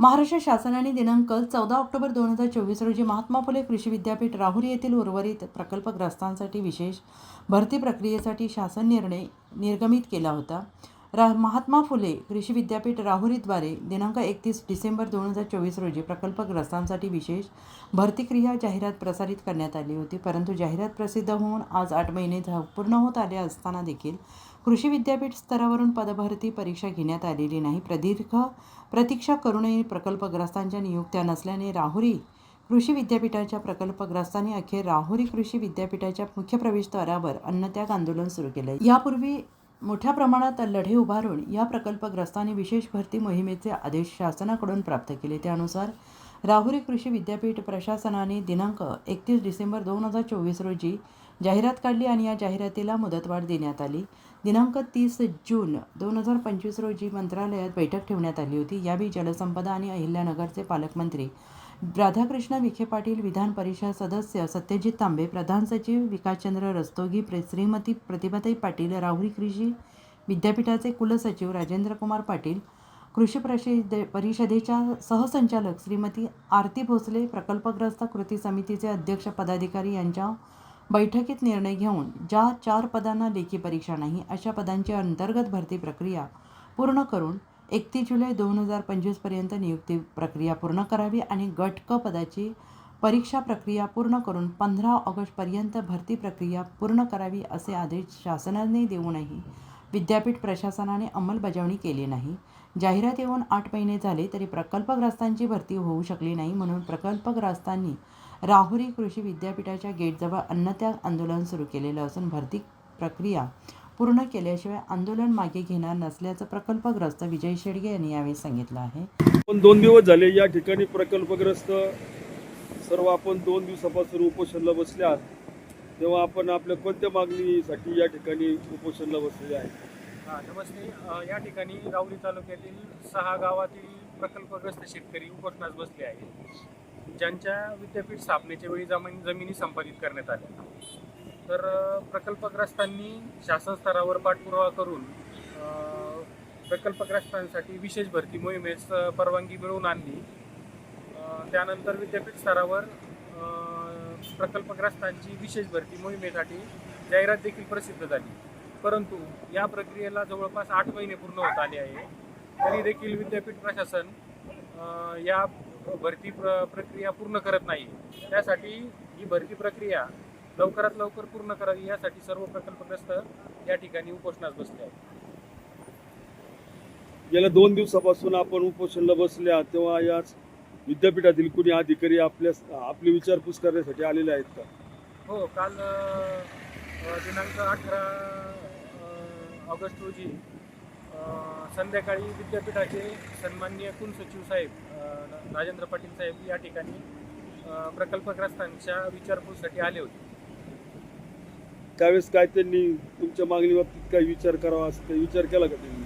महाराष्ट्र शासनाने दिनांक चौदा ऑक्टोबर दोन हजार चोवीस रोजी महात्मा फुले कृषी विद्यापीठ राहुरी येथील उर्वरित प्रकल्पग्रस्तांसाठी विशेष भरती प्रक्रियेसाठी शासन निर्णय निर्गमित केला होता. रा महात्मा फुले कृषी विद्यापीठ राहुरीद्वारे दिनांक एकतीस डिसेंबर दोन हजार चोवीस रोजी प्रकल्पग्रस्तांसाठी विशेष भरती क्रिया जाहिरात प्रसारित करण्यात आली होती. परंतु जाहिरात प्रसिद्ध होऊन आज आठ महिने पूर्ण होत आले असताना देखील कृषी विद्यापीठ स्तरावरून पदभरती परीक्षा घेण्यात आलेली नाही. प्रदीर्घ प्रतीक्षा करूनही प्रकल्पग्रस्तांच्या नियुक्त्या नसल्याने राहुरी कृषी विद्यापीठाच्या प्रकल्पग्रस्तांनी अखेर राहुरी कृषी विद्यापीठाच्या मुख्य प्रवेशद्वारावर अन्नत्याग आंदोलन सुरू केले यापूर्वी मोठ्या प्रमाणात लढे उभारून या प्रकल्पग्रस्तांनी विशेष भरती मोहिमेचे आदेश शासनाकडून प्राप्त केले. त्यानुसार राहुरी कृषी विद्यापीठ प्रशासनाने दिनांक एकतीस डिसेंबर दोन हजार चोवीस रोजी जाहिरात काढली आणि या जाहिरातीला मुदतवाढ देण्यात आली. दिनांक तीस जून दोन हजार पंचवीस रोजी मंत्रालयात बैठक ठेवण्यात आली होती. यावेळी जलसंपदा आणि अहिल्यानगरचे पालकमंत्री राधाकृष्ण विखे पाटील विधान परिषद सदस्य सत्यजित तांबे प्रधान सचिव विकासचंद्र रस्तोगी प्रे श्रीमती प्रतिभाताई पाटील राहुरी कृषी विद्यापीठाचे कुलसचिव राजेंद्र कुमार पाटील कृषी परिषद परिषदेच्या सहसंचालक श्रीमती आरती भोसले प्रकल्पग्रस्त कृती समितीचे अध्यक्ष पदाधिकारी यांच्या बैठकीत निर्णय घेऊन ज्या चार पदांना लेखी परीक्षा नाही अशा पदांची अंतर्गत भरती प्रक्रिया पूर्ण करून एकतीस जुलै दोन हजार पंचवीसपर्यंत नियुक्ती प्रक्रिया पूर्ण करावी आणि गट क पदाची परीक्षा प्रक्रिया पूर्ण करून पंधरा ऑगस्टपर्यंत भरती प्रक्रिया पूर्ण करावी असे आदेश शासनाने देऊनही विद्यापीठ प्रशासनाने अंमलबजावणी केली नाही. जाहिरात येऊन आठ महिने झाले तरी प्रकल्पग्रस्तांची भरती होऊ शकली नाही म्हणून प्रकल्पग्रस्तांनी राहुरी कृषी विद्यापीठाच्या गेटजवळ अन्नत्याग आंदोलन सुरू केलेलं असून भरती प्रक्रिया पूर्ण केल्याशिवाय आंदोलन मागे घेणार नसल्याचं प्रकल्पग्रस्त विजय शेडगे यांनी यावेळी सांगितलं आहे. पण दोन दिवस झाले या ठिकाणी प्रकल्पग्रस्त. सर्व आपण दोन दिवसापासून उपोषणला बसल्यात. तेव्हा आपण आपल्या कोणत्या मागणीसाठी या ठिकाणी उपोषणला बसलेले आहे? हां नमस्ते. अ, या ठिकाणी राऊरी तालुक्यातील सहा गावातील प्रकल्पग्रस्त शेतकरी उपोषणास बसले आहेत ज्यांच्या विद्यापीठ स्थापनेच्या वेळी जमीन जमिनी संपादित करण्यात आल्या. तर अ, प्रकल्पग्रस्तांनी शासन स्तरावर पाठपुरावा करून अ, प्रकल्पग्रस्तांसाठी विशेष भरती मोहिमेस अ, परवानगी मिळवून आणली. अ, त्यानंतर विद्यापीठ स्तरावर अ, प्रकल्पग्रस्तांची विशेष भरती मोहिमेसाठी जाहिरात देखील प्रसिद्ध झाली. परंतु या प्रक्रियेला जवळपास आठ महिने पूर्ण होत आले आहे. तरी देखील विद्यापीठ प्रशासन या भरती प्र प्रक्रिया पूर्ण करत नाही. त्यासाठी ही भरती प्रक्रिया लवकरात लवकर पूर्ण करावी यासाठी सर्व प्रकल्पग्रस्त या ठिकाणी उपोषणास बसले आहेत. गेल्या दोन दिवसापासून आपण उपोषणला बसल्या तेव्हा याच विद्यापीठातील कुणी अधिकारी आपल्या आपली विचारपूस करण्यासाठी आलेले आहेत का? हो काल दिनांक अठरा ऑगस्ट रोजी संध्याकाळी विद्यापीठाचे सन्माननीय कुलसचिव साहेब राजेंद्र पाटील साहेब या ठिकाणी प्रकल्पग्रस्तांच्या विचारपूससाठी आले होते. त्यावेळेस काय त्यांनी तुमच्या मागणी बाबतीत काही विचार करावा असं काही विचार केला का त्यांनी?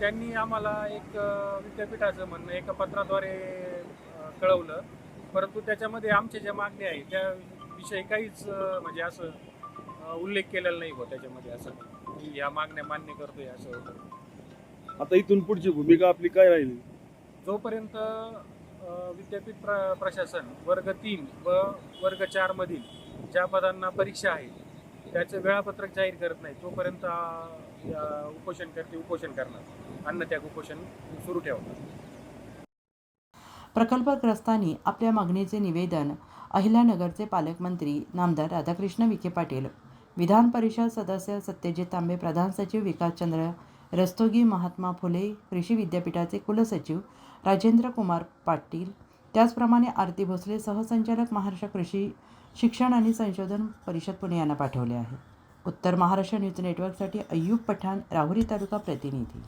त्यांनी आम्हाला एक विद्यापीठाचं म्हणणं एका पत्राद्वारे कळवलं. परंतु त्याच्यामध्ये आमच्या ज्या मागण्या आहेत त्या विषयी काहीच म्हणजे असं उल्लेख केलेला नाही हो त्याच्यामध्ये असं. की या मागण्या मान्य करतोय असं वगैरे. आता इथून पुढची भूमिका आपली काय राहिली? जोपर्यंत विद्यापीठ प्र प्रशासन वर्ग तीन व वर्ग चार मधील ज्या पदांना परीक्षा आहे त्याचं वेळापत्रक जाहीर करत नाही तोपर्यंत अ, या उपोषणकर्ते उपोषण करणार. अन्नत्याग उपोषण सुरू ठेवणार. प्रकल्पग्रस्तांनी आपल्या मागणीचे निवेदन अहिल्यानगरचे पालकमंत्री नामदार राधाकृष्ण विखे पाटील विधान परिषद सदस्य सत्यजित तांबे प्रधान सचिव विकासचंद्र रस्तोगी महात्मा फुले कृषी विद्यापीठाचे कुलसचिव राजेंद्र कुमार पाटील त्याचप्रमाणे आरती भोसले सहसंचालक महाराष्ट्र कृषी शिक्षण आणि संशोधन परिषद पुणे यांना पाठवले आहे. उत्तर महाराष्ट्र न्यूज नेटवर्कसाठी अय्यूब पठाण राहुरी तालुका प्रतिनिधी.